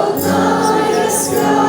і одна яскрава